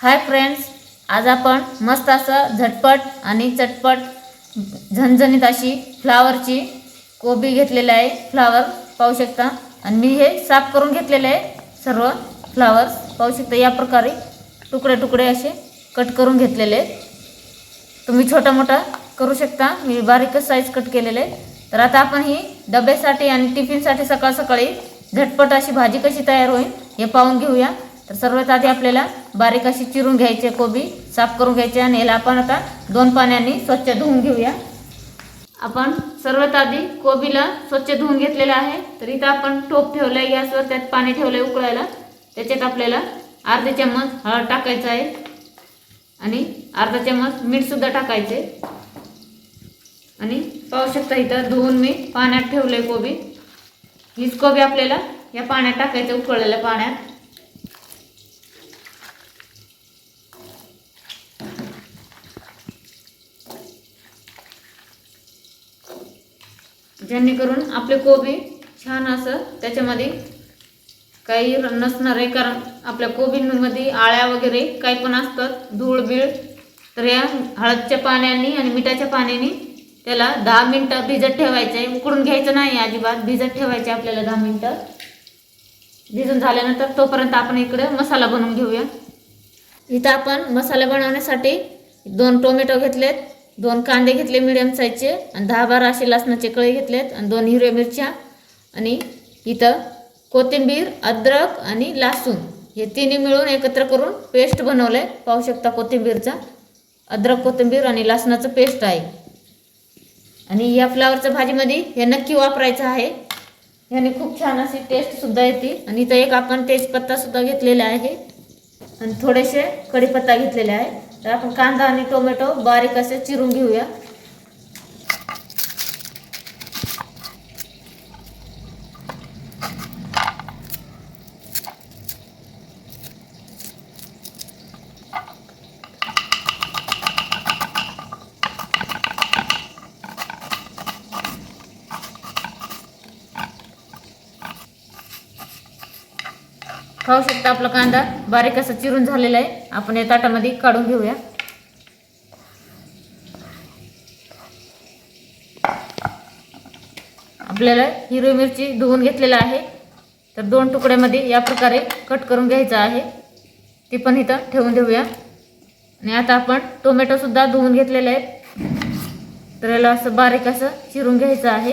Hi friends आज आपण मस्त असं झटपट आणि चटपट झणझणीत अशी फ्लावरची कोबी घेतलेली आहे. फ्लावर पाहू शकता. आणि मी हे साफ करून घेतलेले आहे. सर्व फ्लावर्स पाहू शकता. या प्रकारे तुकडे तुकडे असे कट करून घेतलेले आहेत. तुम्ही छोटा मोठा करू शकता. मी बारीकच साईज कट केलेले आहे तर आता आपण ही डब्यासाठी आणि टिफिनसाठी सकाळ सकाळी झटपट अशी भाजी कशी तयार होईल हे पाहून घेऊया. तर सर्वात आधी आपल्याला बारीक अशी चिरून घ्यायची कोबी साफ करून घ्यायची आणि याला आपण आता दोन पाण्याने स्वच्छ धुवून घेऊया. आपण सर्वात आधी कोबीला स्वच्छ धुवून घेतलेलं आहे. तर इथं आपण टोप ठेवलं आहे गॅसवर त्यात पाणी ठेवलं आहे उकळायला. त्याच्यात आपल्याला अर्धा चम्मच हळद टाकायचं आहे. आणि अर्धा चम्मच मीठसुद्धा टाकायचे. आणि पाहू शकता इथं धुवून मी पाण्यात ठेवलं आहे कोबी. हीच कोबी आपल्याला या पाण्यात टाकायचं उकळलेल्या पाण्यात. जेणेकरून आपले कोबी छान असं त्याच्यामध्ये काही नसणार आहे कारण आपल्या कोबींमध्ये आळ्या वगैरे काही पण असतात. धूळ बीळ तर या हळदच्या पाण्याने आणि मिठाच्या पाण्याने त्याला दहा मिनटं भिजत ठेवायचं. आहे उकडून घ्यायचं नाही अजिबात भिजत ठेवायचे आपल्याला दहा मिनटं. भिजून झाल्यानंतर तोपर्यंत आपण इकडे मसाला बनवून घेऊया. इथं आपण मसाला बनवण्यासाठी दोन टोमॅटो घेतलेत. दोन कांदे घेतले मिडियम साईजचे आणि दहा बारा असे लसणाचे कळे घेतलेत आणि दोन हिरव्या मिरच्या आणि इथं कोथिंबीर अद्रक आणि लसूण हे तिन्ही मिळून एकत्र करून पेस्ट बनवलं आहे पाहू शकता कोथिंबीरचा अद्रक कोथिंबीर आणि लसणाचं पेस्ट आहे. आणि या फ्लावरच्या भाजीमध्ये हे नक्की वापरायचं आहे. ह्याने खूप छान अशी टेस्टसुद्धा येते. आणि इथं एक आपण तेजपत्तासुद्धा घेतलेला आहे. आणि थोडेसे कढीपत्ता घेतलेले आहे. तर आपण कांदा आणि टोमॅटो बारीक असे चिरून घेऊया. खाऊ शकता आपला कांदा. बारीक असा चिरून झालेला आहे. आपण या ताटामध्ये काढून घेऊया. आपल्याला हिरवी मिरची धुवून घेतलेला आहे. तर दोन तुकड्यामध्ये या प्रकारे कट करून घ्यायचं आहे. ती पण इथं ठेवून देऊया. आणि आता आपण टोमॅटोसुद्धा धुवून घेतलेले आहेत. तर याला असं बारीक असं चिरून घ्यायचं आहे.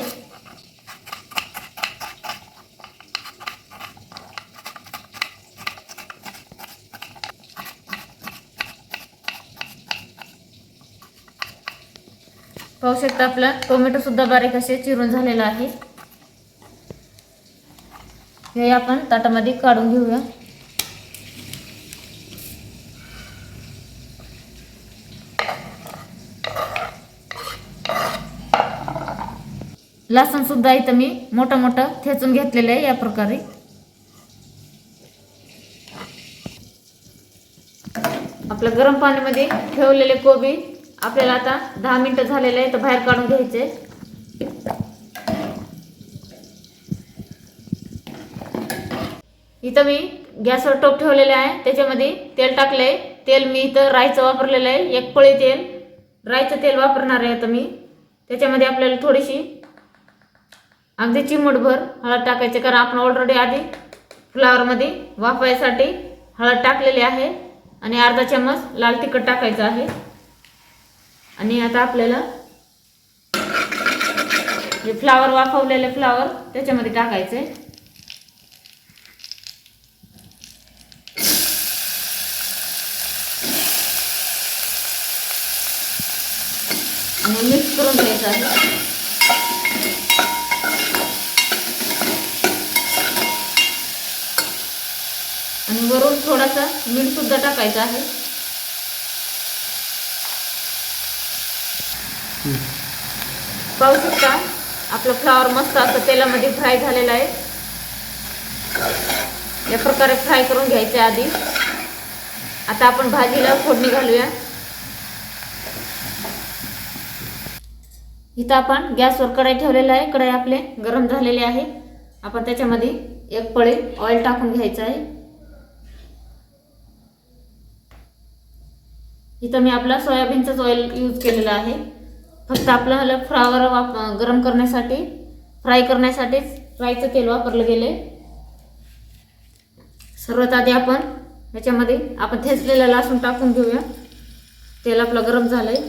पाहू शकता आपला. टोमॅटो सुद्धा बारीक असे चिरून झालेला आहे. हे आपण ताटामध्ये काढून घेऊया. लसूण सुद्धा इथं मी मोठं मोठं ठेचून घेतलेलं आहे या प्रकारे. आपलं गरम पाण्यामध्ये ठेवलेले कोबी आपल्याला आता दहा मिनटं झालेले आहे तर बाहेर काढून घ्यायचे. इथं मी गॅसवर टोप ठेवलेले आहे त्याच्यामध्ये तेल टाकले तेल मी इथं राईचं वापरलेलं आहे एक पळी तेल. राईचं तेल वापरणार आहे आता मी. त्याच्यामध्ये आपल्याला थोडीशी अगदी चिमूटभर हळद टाकायचे कारण आपण ऑलरेडी आधी फ्लावरमध्ये वाफायसाठी हळद टाकलेली आहे. आणि अर्धा चम्मच लाल तिखट टाकायचं आहे. आणि आता आपल्याला हे फ्लावर वाफवलेले फ्लावर त्याच्यामध्ये टाकायचे. आणि मिक्स करून घ्यायचं आहे. आणि वरून थोडासा मीठ सुद्धा टाकायचं आहे. पाहू शकता आपलं फ्लावर मस्त असं तेलामध्ये फ्राय झालेलं आहे. या प्रकारे फ्राय करून घ्यायचे आधी. आता आपण भाजीला फोडणी घालूया. इथं आपण गॅसवर कढाई ठेवलेलं आहे कढाई आपले गरम झालेले आहे. आपण त्याच्यामध्ये एक पळे ऑइल टाकून घ्यायचं आहे. इथं मी आपला सोयाबीनचंच ऑइल यूज केलेलं आहे. फक्त आपलं ह्याला फ्रावर वाप गरम करण्यासाठी फ्राय करण्यासाठीच फ्रायचं तेल वापरलं गेले सर्वात आधी आपण ह्याच्यामध्ये आपण ठेचलेलं लसूण टाकून घेऊया. तेल आपलं गरम झालं आहे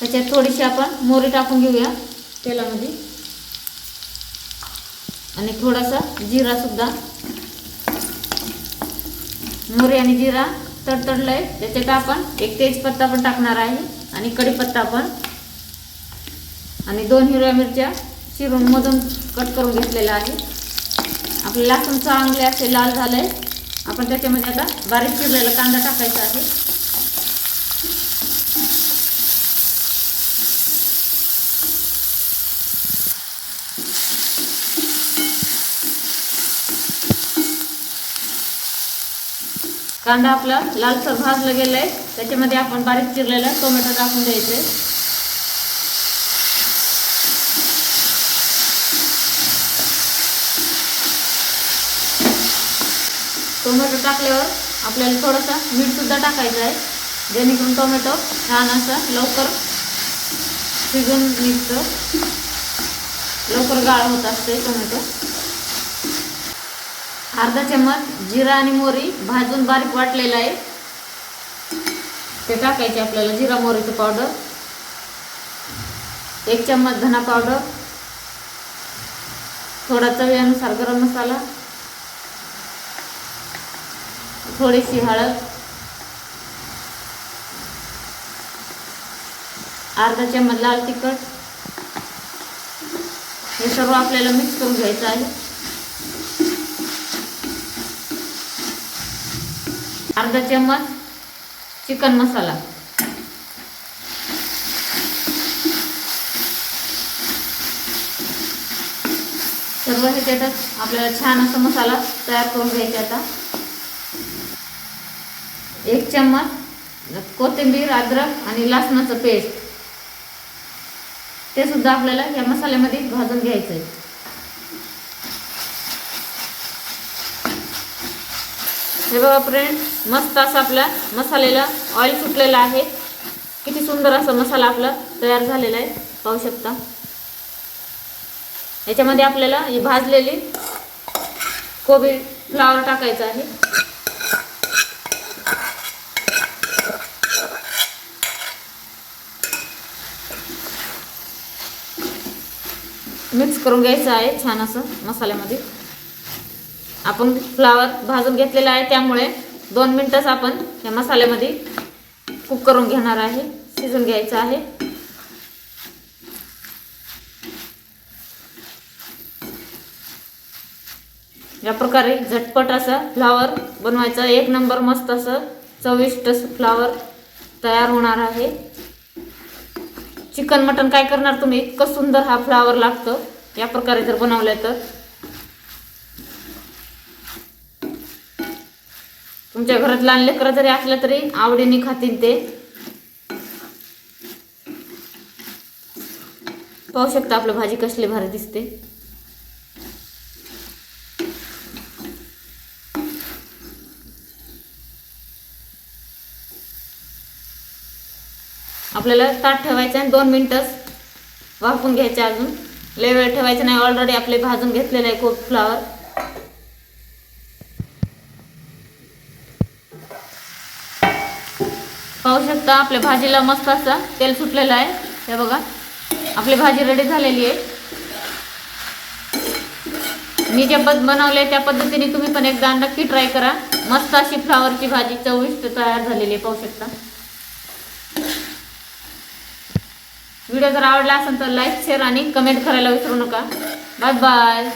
त्याच्यात थोडीशी आपण मोरी टाकून घेऊया तेलामध्ये. आणि थोडासा जिरासुद्धा मोहरी मोरी आणि जिरा तडतडलंय. त्याच्यात आपण एक तेजपत्ता पण टाकणार आहे. आणि कढीपत्ता पण आणि दोन हिरव्या मिरच्या चिरून मधून कट करून घेतलेला आहे आपले लसूण चांगले असे लाल झालंय. आपण त्याच्यामध्ये आता बारीक चिरलेला कांदा टाकायचा आहे. कांदा आपला लालसर भाजला आहे त्याच्यामध्ये आपण बारीक चिरलेला टोमॅटो टाकून द्यायचे. टोमॅटो टाकल्यावर आपल्याला थोडासा मीठसुद्धा टाकायचं आहे. जेणेकरून टोमॅटो छान असा लवकर शिजून निघतं. लवकर गाळ होत असते टोमॅटो. अर्धा चम्मच जिरा आणि मोहरी भाजून बारीक वाटलेलं आहे. ते टाकायचे आपल्याला जिरा मोहरीचं पावडर एक चम्मच धना पावडर थोडा चवीनुसार गरम मसाला. थोडीशी हळद. अर्धा चम्मच लाल तिखट. हे सर्व आपल्याला मिक्स करून घ्यायचं आहे. अर्धा चम्मच चिकन मसाला. सर्व ह्याच्यातच आपल्याला छान असा मसाला तयार करून घ्यायचा आता. एक चम्मच कोथिंबीर अद्रक आणि लसणाचं पेस्ट. ते सुद्धा आपल्याला या मसाल्यामध्ये भाजून घ्यायचं आहे हे बघा फ्रेंड मस्त असं आपला मसाल्याला ऑइल सुटलेला आहे. किती सुंदर असा मसाला आपला तयार झालेला आहे. पाहू शकता. याच्यामध्ये आपल्याला ही भाजलेली कोबी फ्लावर टाकायचं आहे. मिक्स करून घ्यायचं आहे छान असं मसाल्यामध्ये. आपण फ्लावर भाजून घेतलेला आहे त्यामुळे दोन मिनटंच आपण या मसाल्यामध्ये कुक करून घेणार आहे शिजून घ्यायचं आहे. या प्रकारे झटपट असं फ्लावर बनवायचं. एक नंबर मस्त असं चविष्ट फ्लावर तयार होणार आहे. चिकन मटन काय करणार तुम्ही? इतकं सुंदर हा फ्लावर लागतं. या प्रकारे जर बनवलं तर. तुमच्या घरात लहान लेकरं जरी असलं तरी आवडीने खातील ते. पाहू शकता आपलं भाजी कसली भारी दिसते. आपल्याला ताट ठेवायचं आहे दोन मिनटंच वाफून घ्यायचे अजून. लय वेळ ठेवायचं नाही. ऑलरेडी आपले भाजून घेतलेले आहे खूप फ्लावर पाहू शकता. आपल्या भाजीला मस्त असं तेल सुटलेलं आहे. हे बघा. आपली भाजी रेडी झालेली आहे. मी ज्या पद बनवले त्या पद्धतीने तुम्ही पण एकदा नक्की ट्राय करा. मस्त अशी फ्लावरची भाजी चविष्ट तयार झालेली आहे. पाहू शकता. व्हिडिओ जर आवडला असेल तर लाईक शेअर आणि कमेंट करायला विसरू नका. Bye bye